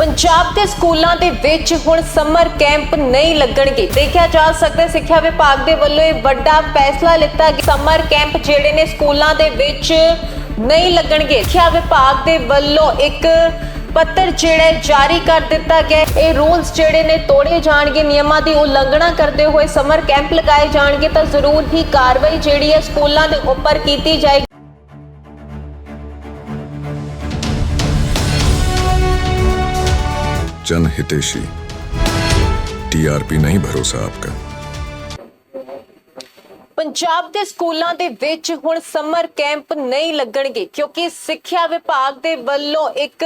ਪੰਜਾਬ ਦੇ ਸਕੂਲਾਂ ਦੇ ਵਿੱਚ ਹੁਣ ਸਮਰ ਕੈਂਪ ਨਹੀਂ ਲੱਗਣਗੇ। ਦੇਖਿਆ ਜਾ ਸਕਦਾ ਸਿੱਖਿਆ ਵਿਭਾਗ ਦੇ ਵੱਲੋਂ ਇਹ ਵੱਡਾ ਫੈਸਲਾ ਲਿੱਤਾ ਗਿਆ। ਸਮਰ ਕੈਂਪ ਜਿਹੜੇ ਨੇ ਸਕੂਲਾਂ ਦੇ ਵਿੱਚ ਨਹੀਂ ਲੱਗਣਗੇ। ਸਿੱਖਿਆ ਵਿਭਾਗ ਦੇ ਵੱਲੋਂ ਇੱਕ ਪੱਤਰ ਜਿਹੜਾ ਜਾਰੀ ਕਰ ਦਿੱਤਾ ਗਿਆ ਇਹ ਰੂਲਸ ਜਿਹੜੇ ਨੇ ਤੋੜੇ ਜਾਣਗੇ, ਨਿਯਮਾਂ ਦੀ ਉਲੰਘਣਾ ਕਰਦੇ ਹੋਏ ਸਮਰ ਕੈਂਪ ਲਗਾਏ ਜਾਣਗੇ ਤਾਂ ਜ਼ਰੂਰ ਹੀ ਕਾਰਵਾਈ ਜਿਹੜੀ ਹੈ ਸਕੂਲਾਂ ਦੇ ਉੱਪਰ ਕੀਤੀ ਜਾਏਗੀ। जन हितेशी टीआरपी नहीं भरोसा आपका ਪੰਜਾਬ ਦੇ ਸਕੂਲਾਂ ਦੇ ਵਿੱਚ ਹੁਣ ਸਮਰ ਕੈਂਪ ਨਹੀਂ ਲੱਗਣਗੇ ਕਿਉਂਕਿ ਸਿੱਖਿਆ ਵਿਭਾਗ ਦੇ ਵੱਲੋਂ ਇੱਕ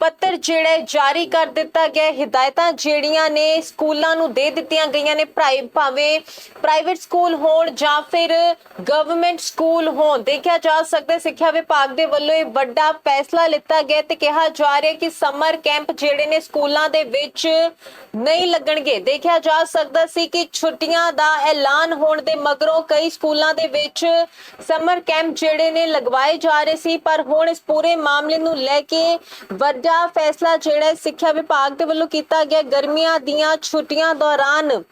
ਪੱਤਰ ਜਿਹੜਾ ਜਾਰੀ ਕਰ ਦਿੱਤਾ ਗਿਆ ਹੈ। ਹਿਦਾਇਤਾਂ ਜਿਹੜੀਆਂ ਨੇ ਸਕੂਲਾਂ ਨੂੰ ਦੇ ਦਿੱਤੀਆਂ ਗਈਆਂ ਨੇ, ਪ੍ਰਾਈ, ਭਾਵੇਂ ਪ੍ਰਾਈਵੇਟ ਸਕੂਲ ਹੋਣ ਜਾਂ ਫਿਰ ਗਵਰਨਮੈਂਟ ਸਕੂਲ ਹੋਣ ਦੇਖਿਆ ਜਾ ਸਕਦਾ ਸਿੱਖਿਆ ਵਿਭਾਗ ਦੇ ਵੱਲੋਂ ਇਹ ਵੱਡਾ ਫੈਸਲਾ ਲਿੱਤਾ ਗਿਆ ਤੇ ਕਿਹਾ ਜਾ ਰਿਹਾ ਕਿ ਸਮਰ ਕੈਂਪ ਜਿਹੜੇ ਨੇ ਸਕੂਲਾਂ ਦੇ ਵਿੱਚ ਨਹੀਂ ਲੱਗਣਗੇ ਦੇਖਿਆ ਜਾ ਸਕਦਾ ਸੀ ਕਿ ਛੁੱਟੀਆਂ ਦਾ ਐਲਾਨ ਹੋਣ ਦੇ ਮਗਰੋਂ ਕਈ ਸਕੂਲਾਂ ਦੇ ਵਿੱਚ ਸਮਰ ਕੈਂਪ ਜਿਹੜੇ ਨੇ ਲਗਵਾਏ ਜਾ ਰਹੇ ਸੀ, ਪਰ ਹੁਣ ਇਸ ਪੂਰੇ ਮਾਮਲੇ ਨੂੰ ਲੈ ਕੇ ਵੱਡਾ ਫੈਸਲਾ ਜਿਹੜਾ ਸਿੱਖਿਆ ਵਿਭਾਗ ਦੇ ਵੱਲੋਂ ਕੀਤਾ ਗਿਆ। ਗਰਮੀਆਂ ਦੀਆਂ ਛੁੱਟੀਆਂ ਦੌਰਾਨ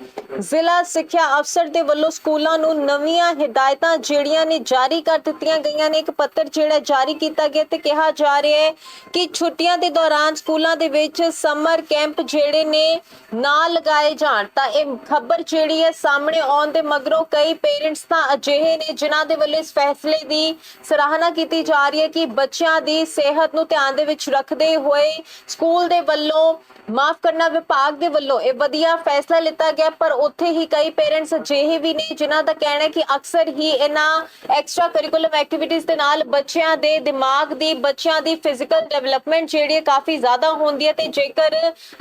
ਜ਼ਿਲ੍ਹਾ ਸਿੱਖਿਆ ਅਫਸਰ ਦੇ ਵੱਲੋਂ ਸਕੂਲਾਂ ਨੂੰ ਨਵੀਆਂ ਹਦਾਇਤਾਂ ਜਿਹੜੀਆਂ ਨੇ ਜਾਰੀ ਕਰ ਦਿੱਤੀਆਂ ਗਈਆਂ ਨੇ। ਇੱਕ ਪੱਤਰ ਜਿਹੜਾ ਜਾਰੀ ਕੀਤਾ ਗਿਆ ਤੇ ਕਿਹਾ ਜਾ ਰਿਹਾ ਹੈ ਕਿ ਛੁੱਟੀਆਂ ਦੇ ਦੌਰਾਨ ਸਕੂਲਾਂ ਦੇ ਵਿੱਚ ਸਮਰ ਕੈਂਪ ਜਿਹੜੇ ਨੇ ਨਾ ਲਗਾਏ ਜਾਣ। ਤਾਂ ਇਹ ਖਬਰ ਜਿਹੜੀ ਹੈ ਸਾਹਮਣੇ ਆਉਣ ਦੇ ਮਗਰੋਂ ਕਈ ਪੇਰੈਂਟਸ ਤਾਂ ਅਜਿਹੇ ਨੇ ਜਿਨ੍ਹਾਂ ਦੇ ਵੱਲੋਂ ਇਸ ਫੈਸਲੇ ਦੀ ਸਰਾਹਨਾ ਕੀਤੀ ਜਾ ਰਹੀ ਹੈ ਕਿ ਬੱਚਿਆਂ ਦੀ ਸਿਹਤ ਨੂੰ ਧਿਆਨ ਦੇ ਵਿੱਚ ਰੱਖਦੇ ਹੋਏ, ਸਕੂਲ ਦੇ ਵੱਲੋਂ, ਮਾਫ ਕਰਨਾ ਵਿਭਾਗ ਦੇ ਵੱਲੋਂ ਇਹ ਵਧੀਆ ਫੈਸਲਾ ਲਿੱਤਾ ਗਿਆ, ਪਰ ਉੱਥੇ ਹੀ ਕਈ ਪੇਰੈਂਟਸ ਅਜਿਹੇ ਵੀ ਨੇ ਜਿਨ੍ਹਾਂ ਦਾ ਕਹਿਣਾ ਹੈ ਕਿ ਅਕਸਰ ਹੀ ਇਹਨਾਂ ਐਕਸਟਰਾ ਕਰਿਕੂਲਮ ਐਕਟੀਵਿਟੀਜ਼ ਦੇ ਨਾਲ ਬੱਚਿਆਂ ਦੇ ਦਿਮਾਗ ਦੀ, ਬੱਚਿਆਂ ਦੀ ਫਿਜ਼ੀਕਲ ਡਿਵੈਲਪਮੈਂਟ ਜਿਹੜੀ ਹੈ ਕਾਫੀ ਜ਼ਿਆਦਾ ਹੁੰਦੀ ਹੈ ਤੇ ਜੇਕਰ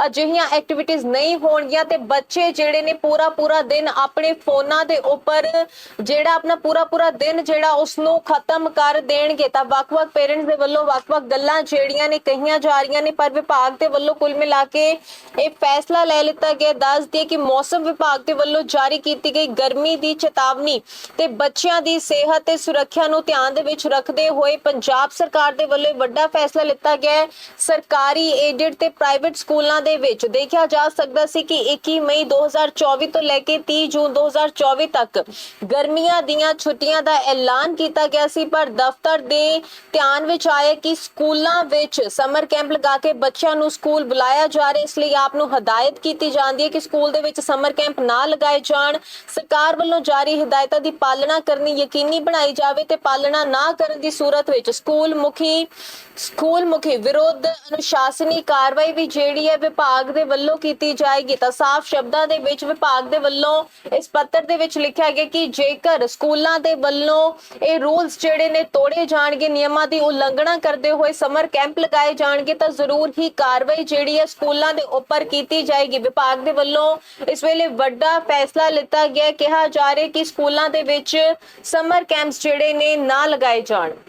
ਅਜਿਹੀਆਂ ਐਕਟੀਵਿਟੀਜ਼ ਨਹੀਂ ਹੋਣਗੀਆਂ ਤੇ ਬੱਚੇ ਜਿਹੜੇ ਨੇ ਪੂਰਾ ਪੂਰਾ ਦਿਨ ਆਪਣੇ ਫੋਨਾਂ ਦੇ ਉੱਪਰ ਜਿਹੜਾ ਆਪਣਾ ਪੂਰਾ ਪੂਰਾ ਦਿਨ ਜਿਹੜਾ ਉਸ ਨੂੰ ਖਤਮ ਕਰ ਦੇਣਗੇ ਤਾਂ ਵੱਖ-ਵੱਖ ਪੇਰੈਂਟਸ ਦੇ ਵੱਲੋਂ ਵੱਖ-ਵੱਖ ਗੱਲਾਂ ਜਿਹੜੀਆਂ ਨੇ ਕਹੀਆਂ ਜਾ ਰਹੀਆਂ ਨੇ, ਪਰ ਵਿਭਾਗ ਦੇ ਵੱਲੋਂ ਕੁੱਲ ਮਿਲਾ ਕੇ ਇਹ ਫੈਸਲਾ ਲੈ ਲਿੱਤਾ ਗਿਆ। ਦੱਸ ਦਈਏ ਕਿ ਮੌਸਮ ਵਿਭਾਗ ਦੇ ਵੱਲੋਂ ਜਾਰੀ ਕੀਤੀ ਗਈ ਗਰਮੀ ਦੀ ਚੇਤਾਵਨੀ ਤੇ ਬੱਚਿਆਂ ਦੀ ਸਿਹਤ ਤੇ ਸੁਰੱਖਿਆ ਨੂੰ ਧਿਆਨ ਦੇ ਵਿੱਚ ਰੱਖਦੇ ਹੋਏ ਪੰਜਾਬ ਸਰਕਾਰ ਦੇ ਵੱਲੋਂ ਵੱਡਾ ਫੈਸਲਾ ਲਿੱਤਾ ਗਿਆ ਸਰਕਾਰੀ ਏਡਡ ਤੇ ਪ੍ਰਾਈਵੇਟ ਸਕੂਲਾਂ ਦੇ ਵਿੱਚ ਦੇਖਿਆ ਜਾ ਸਕਦਾ ਸੀ ਕਿ 21 ਮਈ 2024 ਤੋਂ ਲੈ ਕੇ 30 ਜੂਨ 2024 ਤੱਕ ਗਰਮੀਆਂ ਦੀਆਂ ਛੁੱਟੀਆਂ ਦਾ ਐਲਾਨ ਕੀਤਾ ਗਿਆ ਸੀ, ਪਰ ਦਫ਼ਤਰ ਦੇ ਧਿਆਨ ਵਿੱਚ ਆਇਆ ਕਿ ਸਕੂਲਾਂ ਵਿੱਚ ਸਮਰ ਕੈਂਪ ਲਗਾ ਕੇ ਬੱਚਿਆਂ ਨੂੰ ਸਕੂਲ ਬੁਲਾਇਆ ਜਾ ਰਿਹਾ ਇਸ ਲਈ ਆਪ ਨੂੰ ਹਦਾਇਤ ਕੀਤੀ ਜਾਂਦੀ ਹੈ ਕਿ ਸਕੂਲ ਦੇ ਵਿੱਚ ਸਮਰ ਕੈਂਪ ਨਾ ਲਗਾਏ ਜਾਣ। ਸਰਕਾਰ ਵੱਲੋਂ ਜਾਰੀ ਹਦਾਇਤਾਂ ਦੀ ਪਾਲਣਾ ਕਰਨੀ ਯਕੀਨੀ ਬਣਾਈ ਜਾਵੇ ਤੇ ਪਾਲਣਾ ਨਾ ਕਰਨ ਦੀ ਸੂਰਤ ਵਿੱਚ ਸਕੂਲ ਮੁਖੀ ਸਕੂਲ ਮੁਖੀ ਵਿਰੁੱਧ ਅਨੁਸ਼ਾਸਨੀ ਕਾਰਵਾਈ ਵੀ ਜਿਹੜੀ ਹੈ ਵਿਭਾਗ ਦੇ ਵੱਲੋਂ ਕੀਤੀ ਜਾਏਗੀ। ਤਾਂ ਸਾਫ਼ ਸ਼ਬਦਾਂ ਦੇ ਵਿੱਚ ਵਿਭਾਗ ਦੇ ਵੱਲੋਂ ਇਸ ਪੱਤਰ ਦੇ ਵਿੱਚ ਲਿਖਿਆ ਗਿਆ ਕਿ ਜੇਕਰ ਸਕੂਲਾਂ ਦੇ ਵੱਲੋਂ ਇਹ ਰੂਲਸ ਜਿਹੜੇ ਨੇ ਤੋੜੇ ਜਾਣਗੇ, ਨਿਯਮਾਂ ਦੀ ਉਲੰਘਣਾ ਕਰਦੇ ਹੋਏ ਸਮਰ ਕੈਂਪ ਲਗਾਏ ਜਾਣਗੇ ਤਾਂ ਜ਼ਰੂਰ ਹੀ ਕਾਰਵਾਈ ਜਿਹੜੀ ਹੈ ਸਕੂਲਾਂ ਦੇ ਉੱਪਰ ਕੀਤੀ ਜਾਏਗੀ। ਵਿਭਾਗ ਦੇ ਵੱਲੋਂ ਇਸ ਵੇਲੇ ਵੱਡਾ ਫੈਸਲਾ ਲਿੱਤਾ ਗਿਆ ਕਿਹਾ ਜਾ ਰਿਹਾ ਕਿ ਸਕੂਲਾਂ ਦੇ ਵਿੱਚ ਸਮਰ ਕੈਂਪਸ ਜਿਹੜੇ ਨੇ ਨਾ ਲਗਾਏ ਜਾਣ।